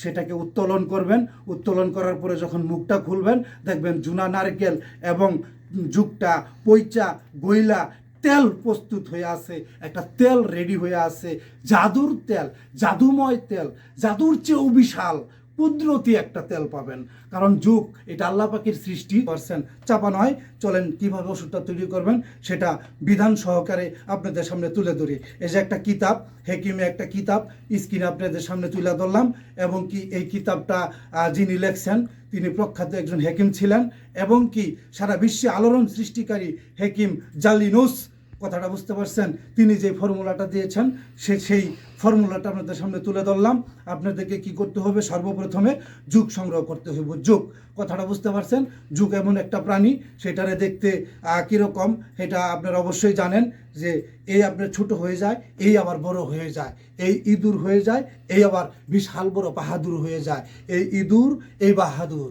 সেটাকে উত্তোলন করবেন। উত্তোলন করার পরে যখন মুখটা খুলবেন, দেখবেন জুনা নারকেল এবং যুগটা, পৈচা গইলা তেল প্রস্তুত হয়ে আছে, একটা তেল রেডি হয়ে আছে। জাদুর তেল, জাদুময় তেল, জাদুর চেয়েও বিশাল। কুদরতি একটা তেল পাবেন। কারণ যুগ, এটা আল্লাহ পাখির সৃষ্টি। পারছেন, চাপা নয়, চলেন কীভাবে ওষুধটা তৈরি করবেন, সেটা বিধান সহকারে আপনাদের সামনে তুলে ধরি। এই যে একটা কিতাব, হেকিমে একটা কিতাব, স্ক্রিনে আপনাদের সামনে তুলে ধরলাম, এবং কি এই কিতাবটা যিনি লেখছেন, তিনি প্রখ্যাত একজন হেকিম ছিলেন, এবং কি সারা বিশ্বে আলোড়ন সৃষ্টিকারী হেকিম জালিনুস কথাটা বুঝতে পারছেন? তিনি যে ফর্মুলাটা দিয়েছেন, সে সেই ফর্মুলাটা আপনাদের সামনে তুলে ধরলাম। আপনাদেরকে কি করতে হবে? সর্বপ্রথমে যুগ সংগ্রহ করতে হইব। যুগ, কথাটা বুঝতে পারছেন? যুগ এমন একটা প্রাণী, সেটারে দেখতে কীরকম? এটা আপনারা অবশ্যই জানেন যে এই আপনার ছোট হয়ে যায়, এই আবার বড় হয়ে যায়। এই ইঁদুর হয়ে যায়, এই আবার বিশাল বড় বাহাদুর হয়ে যায়। এই ইঁদুর, এই বাহাদুর।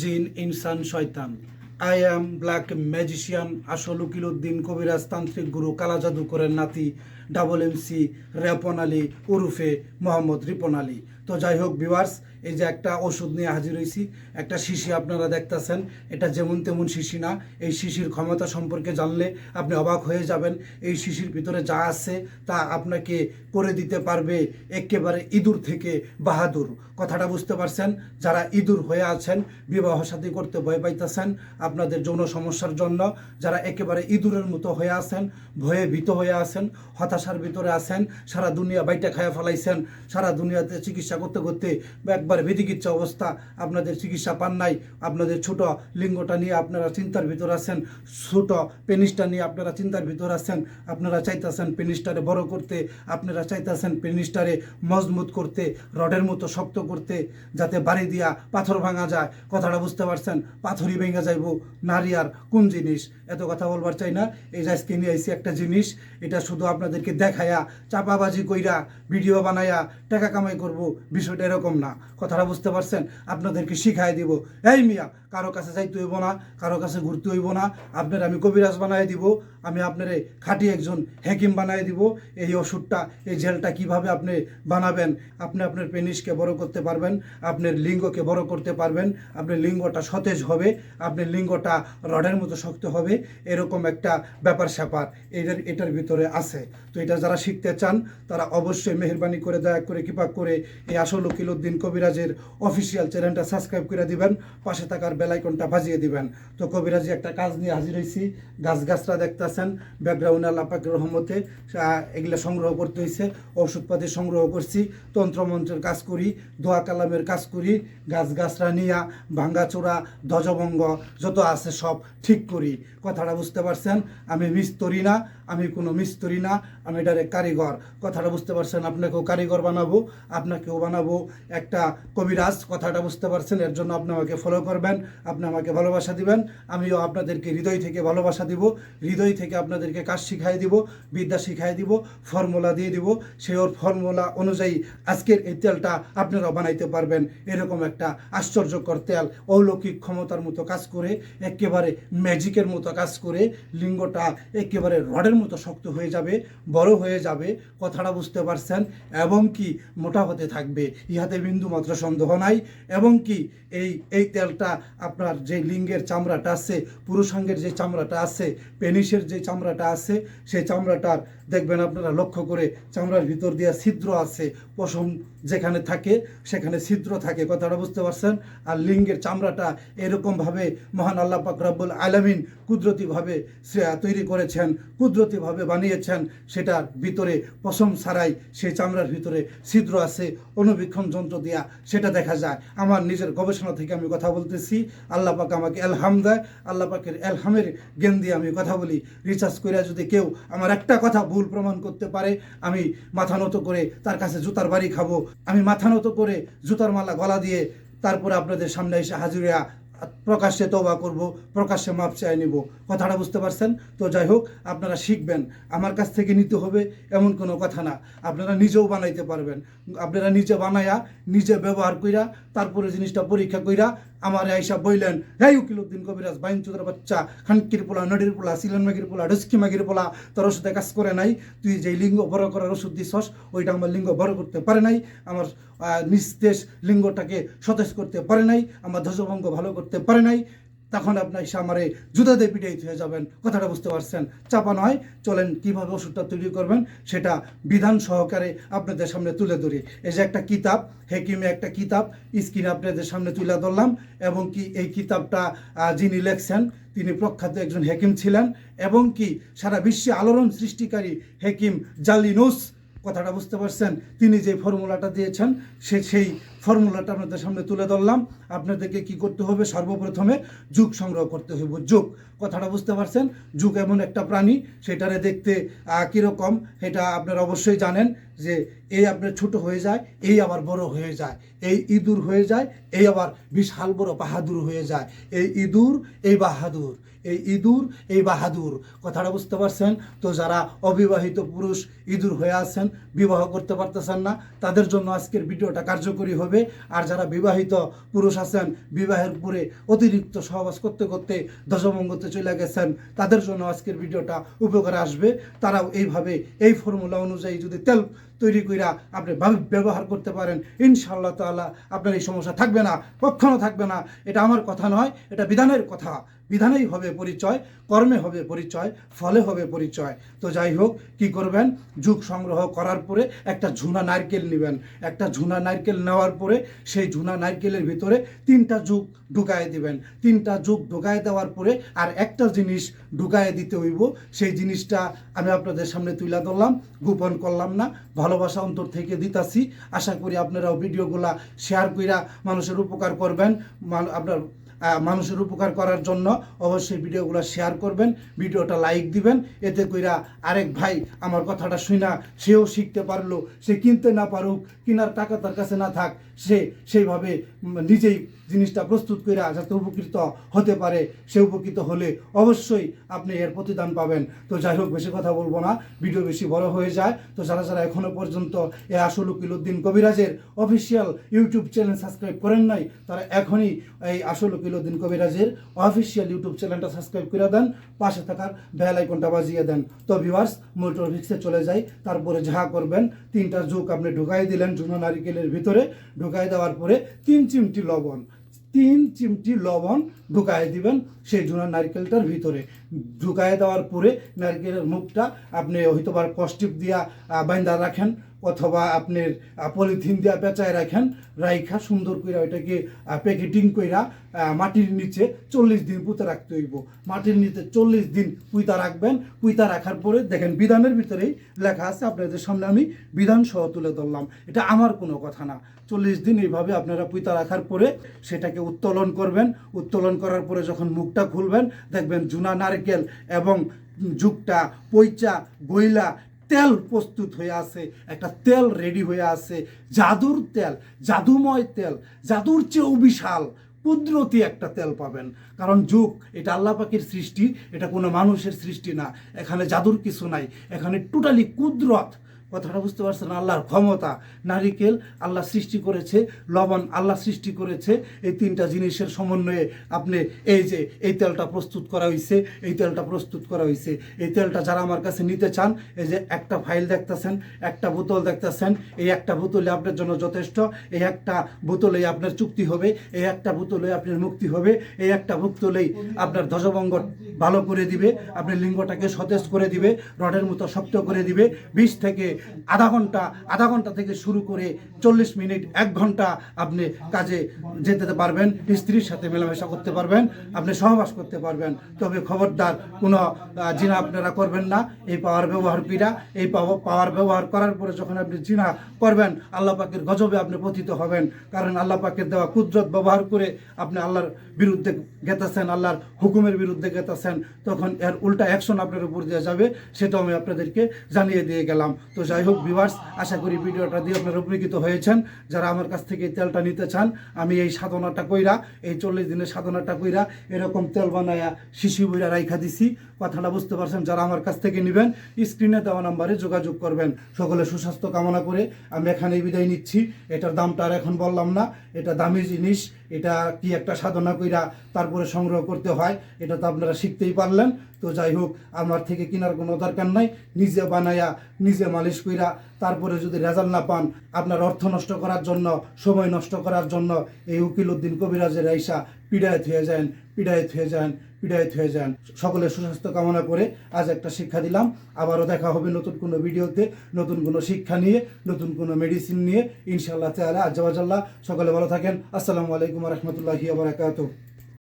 জিন, ইনসান, শয়তান। কবিরাজ, তান্ত্রিক গুরু, কালা জাদুকরের নাতি ডাবল এমসি রেপন আলী, উরুফে মোহাম্মদ রিপন আলী। তো যাই হোক ভিউয়ার্স এই যে একটা ওষুধ নিয়ে হাজির হয়েছি একটা শিশি আপনারা দেখতেছেন, এটা যেমন তেমন শিশি না। এই শিশির ক্ষমতা সম্পর্কে জানলে আপনি অবাক হয়ে যাবেন, এই শিশির ভিতরে যা আছে তা আপনাকে করে দিতে পারবে একেবারে ইঁদুর থেকে বাহাদুর। কথাটা বুঝতে পারছেন? যারা ইঁদুর হয়ে আছেন, বিবাহ সাথী করতে ভয় পাইতেছেন, আপনাদের যৌন সমস্যার জন্য, যারা একেবারে ইঁদুরের মতো হয়ে আছেন, ভয়ে ভীত হয়ে আছেন, হতাশার ভিতরে আছেন, সারা দুনিয়া বাইটা খায়া ফেলাইছেন, সারা দুনিয়াতে চিকিৎসা করতে করতে একবার বেদিকিচ্ছা অবস্থা। আপনাদের চিকিৎসা পান নাই। আপনাদের ছোট লিঙ্গটা নিয়ে আপনারা চিন্তার ভিতর আছেন। ছোট পেনিসটা নিয়ে আপনারা চিন্তার ভিতর আছেন। আপনারা চাইতেছেন পেনিসটারে বড় করতে। আপনারা চাইতেছেন পেনিসটারে মজবুত করতে, রডের মতো শক্ত করতে, যাতে বাড়ি দিয়া পাথর ভাঙা যায়। কথাটা বুঝতে পারছেন? পাথরই ভেঙে যাইব। নারী আর কোন জিনিস? এত কথা বলবার চাই না। এই যে আজকে নিয়ে আইছি একটা জিনিস। এটা শুধু আপনাদেরকে দেখায়া, চাপাবাজি কইরা, ভিডিও বানায়া, টাকা কামাই করব। বিষয়টা এরকম না। কথাটা বুঝতে পারছেন? আপনাদেরকে শিখাই দিব। এই মিয়া, কারও কাছে যাইতে হইব না, কারও কাছে ঘুরতে হইব না। আপনার আমি কবিরাজ বানাই দিব, আমি আপনারে খাঁটি একজন হেকিম বানাই দিব। এই ওষুধটা, এই জেলটা কীভাবে আপনি বানাবেন? আপনি আপনার পেনিসকে বড় করতে পারবেন, আপনার লিঙ্গকে বড় করতে পারবেন। আপনার লিঙ্গটা সতেজ হবে, আপনার লিঙ্গটা রডের মতো শক্ত হবে। এরকম একটা ব্যাপার স্যাপার এটার এটার ভিতরে আছে। তো এটা যারা শিখতে চান, তারা অবশ্যই মেহরবানি করে, দয়া করে, কৃপা করে এই আসল উকিলউদ্দিন কবিরাজের অফিসিয়াল চ্যানেলটা সাবস্ক্রাইব করে দিবেন, পাশে থাকার বেলাইকনটা বাজিয়ে দিবেন। তো কবিরাজি একটা কাজ নিয়ে হাজির হয়েছি গাছ গাছরা দেখতেছেন ব্যাকগ্রাউন্ডে আল্লাপাকের রহমতে এগুলো সংগ্রহ করতে হয়েছে ওষুধপাতি সংগ্রহ করছি, তন্ত্রমন্ত্রের কাজ করি, দোয়া কালামের কাজ করি গাছ গাছরা নিয়া, ভাঙ্গাচোরা, ধ্বজভঙ্গ, যত আছে সব ঠিক করি। কথাটা বুঝতে পারছেন? আমি মিস্তরি না, আমি কোনো মিস্তরি না, আমি ডাইরেক্ট কারিগর। কথাটা বুঝতে পারছেন? আপনাকেও কারিগর বানাবো, আপনাকেও বানাবো, একটা কবিরাজ, কথাটা বুঝতে পারছেন, এর জন্য আপনি আমাকে ফলো করবেন, আপনি আমাকে ভালোবাসা দিবেন, আমিও আপনাদেরকে হৃদয় থেকে ভালোবাসা দিব, হৃদয় থেকে আপনাদেরকে কাজ শিখাই দিব, বিদ্যা শিখাই দিব ফর্মুলা দিয়ে দিব সেই ওর ফর্মুলা অনুযায়ী আজকের এই তেলটা আপনারা বানাইতে পারবেন, এরকম একটা আশ্চর্যকর তেল, অলৌকিক ক্ষমতার মতো কাজ করে, একেবারে ম্যাজিকের মতো কাজ করে, লিঙ্গটা একেবারে রডের মতো শক্ত হয়ে যাবে, বড় হয়ে যাবে, কথাটা বুঝতে পারছেন, এবং কি মোটা হতে থাকবে, ইহাতে বিন্দু মাত্র সন্দেহ নাই, এবং কি এই এই তেলটা আপনার যে লিঙ্গের চামড়াটা আছে, পুরুষাঙ্গের যে চামড়াটা আছে, পেনিসের যে চামড়াটা আছে, সেই চামড়াটার, দেখবেন আপনারা লক্ষ্য করে চামড়ার ভিতর দিয়ে ছিদ্র আছে, পশম যেখানে থাকে, সেখানে ছিদ্র থাকে, কথাটা বুঝতে পারছেন? আর লিঙ্গের চামড়াটা এরকমভাবে মহান আল্লাহ পাক রব্বুল আলমিন কুদরতিভাবে তৈরি করেছেন, কুদরতিভাবে বানিয়েছেন, সেটার ভিতরে পশম ছাড়াই সেই চামড়ার ভিতরে ছিদ্র আছে অনুবীক্ষণ যন্ত্র দিয়া সেটা দেখা যায়। আমার নিজের গবেষণা থেকে আমি কথা বলতেছি, আল্লাহ পাক আমাকে এলহাম দেয়, আল্লাহ পাকের এলহামের জ্ঞান দিয়ে আমি কথা বলি। রিচার্জ করে যদি কেউ আমার একটা কথা ভুল প্রমাণ করতে পারে, আমি মাথা নত করে তার কাছে জুতার বাড়ি খাব আমি মাথা নত করে জুতার মালা গলা দিয়ে তারপরে আপনাদের সামনে এসে হাজিরা প্রকাশ্যে তবা করব, প্রকাশ্যে মাপ চাই নিব। কথাটা বুঝতে পারছেন? তো যাই হোক, আপনারা শিখবেন। আমার কাছ থেকে নিতে হবে এমন কোনো কথা না। আপনারা নিজেও বানাইতে পারবেন। আপনারা নিজে বানায়া, নিজে ব্যবহার কইরা, তারপরে জিনিসটা পরীক্ষা কইরা আমার আইসা বইলেন হ্যাঁ উকিলুদ্দিন কবিরাজ বাইন চুদ্র বাচ্চা খানকির পোলা নডির পোলা সিলন মাগির পোলা ডস্কি মাগির পোলা তোর ওষুধে কাজ করে নাই তুই যেই লিঙ্গ বড় করার ওষুধ দিছস ওইটা আমার লিঙ্গ বড় করতে পারে নাই আমার আহ, নিস্তেজ লিঙ্গটাকে সতেজ করতে পারে নাই আমার ধ্বজভঙ্গ ভালো করতে পারে নাই তখন আপনার এসে আমারে জুতাতে পিটাইতে হয়ে যাবেন। কথাটা বুঝতে পারছেন? চাপা নয়, চলেন কীভাবে ওষুধটা তৈরি করবেন সেটা বিধান সহকারে আপনাদের সামনে তুলে ধরি। এই যে একটা কিতাব, হেকিমে একটা কিতাব, স্ক্রিনে আপনাদের সামনে তুলে ধরলাম এবং কি এই কিতাবটা যিনি লেখছেন, তিনি প্রখ্যাত একজন হেকিম ছিলেন এবং কি সারা বিশ্বে আলোড়ন সৃষ্টিকারী হেকিম জালিনুস, কথাটা বুঝতে পারছেন? তিনি যে ফর্মুলাটা দিয়েছেন, সে সেই ফর্মুলাটা আপনাদের সামনে তুলে ধরলাম। আপনাদেরকে কি করতে হবে? সর্বপ্রথমে যুগ সংগ্রহ করতে হইব। যুগ, কথাটা বুঝতে পারছেন? যুগ এমন একটা প্রাণী, সেটারে দেখতে কীরকম? এটা আপনারা অবশ্যই জানেন যে এই আপনার ছোট হয়ে যায়, এই আবার বড় হয়ে যায়। এই ইঁদুর হয়ে যায়, এই আবার বিশাল বড় বাহাদুর হয়ে যায়। এই ইঁদুর, এই বাহাদুর। এই ইঁদুর, এই বাহাদুর। কথাটা বুঝতে পারছেন? তো যারা অবিবাহিত পুরুষ, ইঁদুর হয়ে আছেন, বিবাহ করতে পারতেছেন না, তাদের জন্য আজকের ভিডিওটা কার্যকরী হবে। আর যারা বিবাহিত পুরুষ আছেন, বিবাহের পরে অতিরিক্ত সহবাস করতে করতে দশমঙ্গতে চলে গেছেন, তাদের জন্য আজকের ভিডিওটা উপকারে আসবে। তারাও এইভাবে এই ফর্মুলা অনুযায়ী যদি তেল তৈরি কইরা আপনি ব্যবহার করতে পারেন, ইনশাআল্লাহ তাআলা আপনার এই সমস্যা থাকবে না, কখনো থাকবে না। এটা আমার কথা নয়, এটা বিধানের কথা। বিধানেই হবে পরিচয়, কর্মে হবে পরিচয়, ফলে হবে পরিচয়। তো যাই হোক, কি করবেন? যুগ সংগ্রহ করার পরে একটা ঝুনা নারকেল নেবেন। একটা ঝুনা নারকেল নেওয়ার পরে সেই ঝুনা নারকেলের ভিতরে তিনটা যুগ ঢুকায় দিবেন। তিনটা যুগ ঢুকায় দেওয়ার পরে আর একটা জিনিস ঢুকায় দিতে হইব। সেই জিনিসটা আমি আপনাদের সামনে তুলে ধরলাম। গোপন করলাম না। ভালোবাসা অন্তর থেকে দিতাছি। আশা করি আপনারাও ভিডিওগুলা শেয়ার কইরা মানুষের উপকার করবেন। আপনার মানুষের উপকার করার জন্য অবশ্যই ভিডিওগুলো শেয়ার করবেন, ভিডিওটা লাইক দিবেন, এতে কইরা আরেক ভাই আমার কথাটা শুনা সেও শিখতে পারল, সে কিনতে না পারুক, কিনার টাকা তার কাছে না থাক, সে সেইভাবে নিজেই জিনিসটা প্রস্তুত কইরা যাতে উপকৃত হতে পারে, সে উপকৃত হলে অবশ্যই আপনি এর প্রতিদান পাবেন। তো যাই হোক, বেশি কথা বলব না, ভিডিও বেশি বড় হয়ে যায়। তো যারা যারা এখনও পর্যন্ত এ আসল কবিরাজের অফিসিয়াল ইউটিউব চ্যানেল সাবস্ক্রাইব করেন নাই, তারা এখনই এই আসল উকিলউদ্দিন কবিরাজের অফিসিয়াল ইউটিউব চ্যানেলটা সাবস্ক্রাইব করে দেন, পাশে থাকার বেল আইকনটা বাজিয়ে দেন। তো ভিউয়ার্স মোটর ভিক্সে চলে যাই, তারপরে যাহা করবেন। তিনটা যুগ আপনি ঢুকাই দিলেন ঝুনো নারিকেলের ভিতরে, ঢুকাই দেওয়ার পরে তিন চিমটি লবণ, তিন চিমটি লবণ ঢুকায় দিবেন সেই ঝুনা নারকেলটার ভিতরে। ঢুকায় দেওয়ার পরে নারকেলের মুখটা আপনি হয়তো বা কষ্টিপ দিয়া বাইন্দা রাখেন অথবা আপনার পলিথিন দিয়া পেঁচায় রাখেন, রাইখা সুন্দর কইরা ওইটাকে প্যাকেটিং কইরা মাটির নিচে চল্লিশ দিন পুঁতে রাখতে হইব। মাটির নিচে চল্লিশ দিন পুঁতা রাখবেন পুঁতা রাখার পরে দেখেন বিধানের ভিতরেই লেখা আছে, আপনাদের সামনে আমি বিধান সহ তুলে ধরলাম। এটা আমার কোনো কথা না। চল্লিশ দিন এইভাবে আপনারা পুঁতা রাখার পরে সেটাকে উত্তোলন করবেন। উত্তোলন করার পরে যখন মুখটা খুলবেন, দেখবেন জুনা নারকেল এবং যুগটা, পইচা গইলা তেল প্রস্তুত হয়ে আছে, একটা তেল রেডি হয়ে আছে। জাদুর তেল, জাদুময় তেল, জাদুর চেয়েও বিশাল, কুদরতি একটা তেল পাবেন। কারণ যুগ, এটা আল্লাহ পাখির সৃষ্টি, এটা কোনো মানুষের সৃষ্টি না। এখানে জাদুর কিছু নাই, এখানে টোটালি কুদরত কথাটা বুঝতে পারছেন? আল্লাহর ক্ষমতা। নারিকেল আল্লাহ সৃষ্টি করেছে, লবণ আল্লাহ সৃষ্টি করেছে। এই তিনটা জিনিসের সমন্বয়ে আপনি এই যে এই তেলটা প্রস্তুত করা হয়েছে এই তেলটা প্রস্তুত করা হয়েছে এই তেলটা যারা আমার কাছে নিতে চান, এই যে একটা ফাইল দেখতেছেন, একটা বোতল দেখতেছেন, এই একটা বোতলে আপনার জন্য যথেষ্ট, এই একটা বোতলেই আপনার চুক্তি হবে, এই একটা বোতলে আপনার মুক্তি হবে, এই একটা বোতলেই আপনার ধ্বজভঙ্গ ভালো করে দিবে, আপনার লিঙ্গটাকে সতেজ করে দিবে, রডের মতো শক্ত করে দিবে বিষ থেকে আধা ঘণ্টা আধা ঘণ্টা থেকে শুরু করে চল্লিশ মিনিট, এক ঘণ্টা আপনি কাজে যেতে পারবেন, স্ত্রীর সাথে মেলামেশা করতে পারবেন, আপনি সহবাস করতে পারবেন। তবে খবরদার কোনো জিনা আপনারা করবেন না। এই পাওয়ার ব্যবহার কইরা এই পাওয়া- পাওয়ার ব্যবহার করার পরে যখন আপনি জিনা করবেন, আল্লাহ পাকের গজবে আপনি পতিত হবেন। কারণ আল্লাহ পাকের দেওয়া কুদরত ব্যবহার করে আপনি আল্লাহর বিরুদ্ধে গেতেছেন আল্লাহর হুকুমের বিরুদ্ধে গেতেছেন তখন এর উল্টা অ্যাকশন আপনার উপর দেওয়া যাবে, সেটাও আমি আপনাদেরকে জানিয়ে দিয়ে গেলাম। তো যাই হোক ভিভার্স আশা করি ভিডিওটা দিয়ে আপনারা উপকৃত হয়েছেন। যারা আমার কাছ থেকে তেলটা নিতে চান, আমি এই সাধনাটা কইরা, এই চল্লিশ দিনের সাধনাটা কইরা এরকম তেল বানায়া শিশি বইরা রাইখা দিছি। কথাটা বুঝতে পারছেন, যারা আমার কাছ থেকে নেবেন, স্ক্রিনে দেওয়া নাম্বারে যোগাযোগ করবেন। সকলে সুস্বাস্থ্য কামনা করে আমি এখানেই বিদায় নিচ্ছি। এটার দামটা আর এখন বললাম না, এটা দামি জিনিস, এটা কি একটা সাধনা কইরা তারপরে সংগ্রহ করতে হয়, এটা তো আপনারা শিখতেই পারলেন। তো যাই হোক, আমার থেকে কেনার কোনো দরকার নাই, নিজে বানায়া, নিজে মালিশ কইরা তারপরে যদি রেজাল্ট না পান, আপনার অর্থ নষ্ট করার জন্য, সময় নষ্ট করার জন্য এই উকিল উদ্দিন কবিরাজের আইসা পিড়ায়ত হয়ে যান, পিড়ায়ত হয়ে যান। পিড়ায়ত হয়ে যান। সকলের সুস্বাস্থ্য কামনা করে আজ একটা শিক্ষা দিলাম। আবারও দেখা হবে নতুন কোনো ভিডিওতে, নতুন কোনো শিক্ষা নিয়ে, নতুন কোনো মেডিসিন নিয়ে। ইনশাআল্লাহ তাআলা আজ্জাবাজাল্লাহ সকলে ভালো থাকেন। আসসালামু আলাইকুম রহমতুল্লাহি বারাকাতুহু।